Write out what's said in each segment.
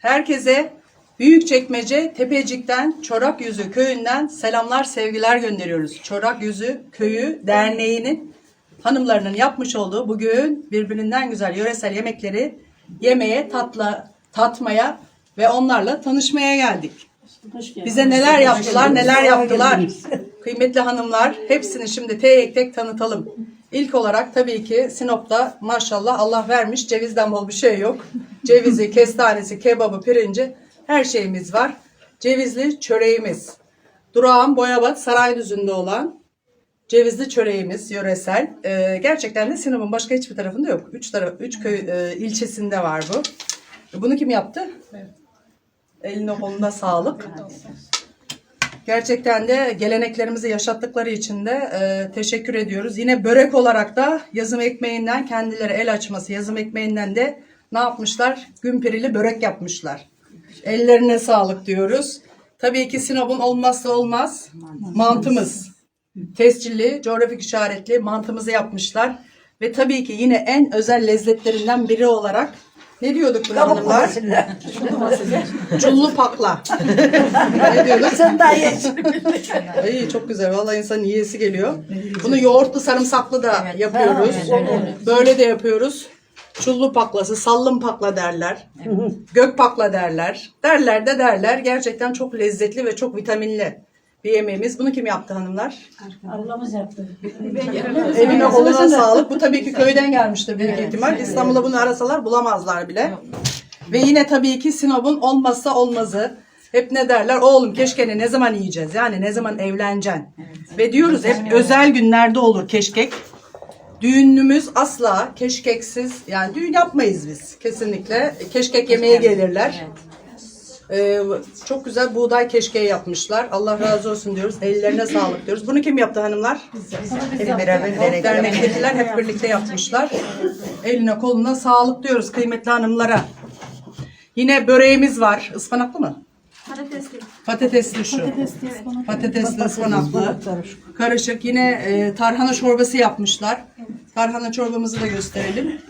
Herkese Büyükçekmece Tepecik'ten Çorak Yüzü köyünden selamlar, sevgiler gönderiyoruz. Çorak Yüzü Köyü Derneği'nin hanımlarının yapmış olduğu bugün birbirinden güzel yöresel yemekleri yemeye, tatla, tatmaya ve onlarla tanışmaya geldik. Bize neler yaptılar, neler yaptılar. Kıymetli hanımlar, hepsini şimdi tek tek tanıtalım. İlk olarak tabii ki Sinop'ta maşallah Allah vermiş cevizden bol bir şey yok. Cevizi, kestanesi, kebabı, pirinci her şeyimiz var. Cevizli çöreğimiz. Durağan Boyabat Saraydüzü'nde olan cevizli çöreğimiz yöresel. Ee, gerçekten de Sinop'un başka hiçbir tarafında yok. Üç, taraf, üç köy e, ilçesinde var bu. Bunu kim yaptı? Eline koluna sağlık. Gerçekten de geleneklerimizi yaşattıkları için de e, teşekkür ediyoruz. Yine börek olarak da yazım ekmeğinden kendileri el açması yazım ekmeğinden de ne yapmışlar? Gümpirili börek yapmışlar. Ellerine sağlık diyoruz. Tabii ki Sinop'un olmazsa olmaz mantımız. Tescilli, coğrafik işaretli mantımızı yapmışlar. Ve tabii ki yine en özel lezzetlerinden biri olarak ne diyorduk buna hanımlar? Cullu pakla. ne diyorduk? Sen daha ye. Ay çok güzel. Vallahi insanın yiyesi geliyor. Bunu yoğurtlu sarımsaklı da yapıyoruz. Böyle de yapıyoruz. Çullu paklası, sallım pakla derler. Gök pakla derler. Derler de derler. Gerçekten çok lezzetli ve çok vitaminli bir yemeğimiz. Bunu kim yaptı hanımlar? Ablamız yaptı. Eline koluna sağlık. Bu tabii ki köyden gelmiştir büyük ihtimal. İstanbul'da bunu arasalar bulamazlar bile. Ve yine tabii ki Sinop'un olmazsa olmazı. Hep ne derler? Oğlum keşkeni ne zaman yiyeceğiz? Yani ne zaman evleneceksin? Ve diyoruz hep özel günlerde olur keşkek. Düğünümüz asla keşkeksiz yani düğün yapmayız biz kesinlikle. Keşkek yemeye gelirler. Ee, çok güzel buğday keşkeği yapmışlar. Allah razı olsun diyoruz. Ellerine sağlık diyoruz. Bunu kim yaptı hanımlar? Hep beraber dernektekiler hep birlikte yapmışlar. Eline koluna sağlık diyoruz kıymetli hanımlara. Yine böreğimiz var. Ispanaklı mı? Patatesli. Patatesli şu. Patatesli, ıspanaklı. Karışık. Yine e, tarhana çorbası yapmışlar. Tarhana çorbamızı da gösterelim.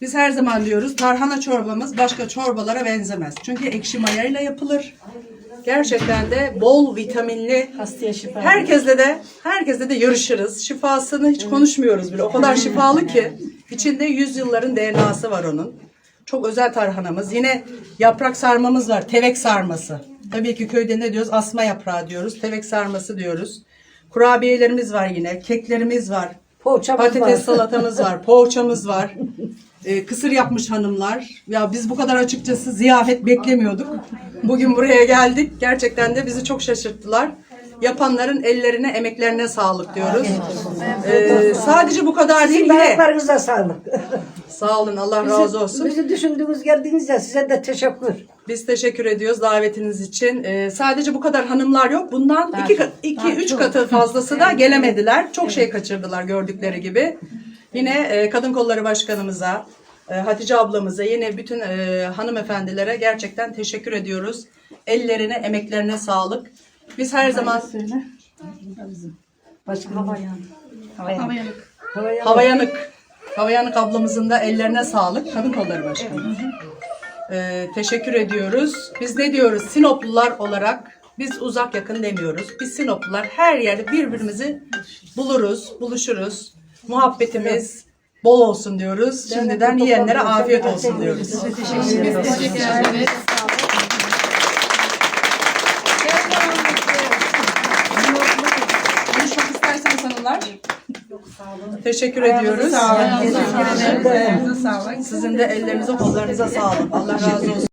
Biz her zaman diyoruz tarhana çorbamız başka çorbalara benzemez. Çünkü ekşi mayayla yapılır. Gerçekten de bol vitaminli. Hastaya şifa. Herkesle de herkesle de yarışırız. Şifasını hiç konuşmuyoruz bile. O kadar şifalı ki içinde yüzyılların DNA'sı var onun. Çok özel tarhanamız. Yine yaprak sarmamız var. Tevek sarması. Tabii ki köyde ne diyoruz? Asma yaprağı diyoruz. Tevek sarması diyoruz. Kurabiyelerimiz var yine. Keklerimiz var. Poğaçamız Patates var. salatamız var. Poğaçamız var. Ee, kısır yapmış hanımlar. Ya biz bu kadar açıkçası ziyafet beklemiyorduk. Bugün buraya geldik. Gerçekten de bizi çok şaşırttılar. Yapanların ellerine, emeklerine sağlık diyoruz. Ee, sadece bu kadar değil. Sizin Yine ayaklarınıza sağlık. sağ olun. Allah razı olsun. Bizi düşündüğünüz geldiniz ya size de teşekkür. Biz teşekkür ediyoruz davetiniz için. Ee, sadece bu kadar hanımlar yok. Bundan iki, kat- iki üç katı fazlası da gelemediler. Çok şey kaçırdılar gördükleri gibi. Yine e, Kadın Kolları Başkanımıza, e, Hatice ablamıza, yine bütün e, hanımefendilere gerçekten teşekkür ediyoruz. Ellerine, emeklerine sağlık. Biz her zaman Başka Havayanık. Havayanık, Havayanık ablamızın da ellerine sağlık. Kadın Kolları Başkanı. Ee, teşekkür ediyoruz. Biz ne diyoruz? Sinoplular olarak biz uzak yakın demiyoruz. Biz Sinoplular her yerde birbirimizi buluruz, buluşuruz. Muhabbetimiz bol olsun diyoruz. Şimdiden yiyenlere afiyet olsun diyoruz. Teşekkür ederiz. Hanımlar. Teşekkür ediyoruz. Ayağınıza sağlık. Sizin de ellerinize kollarınıza sağlık. Allah razı olsun.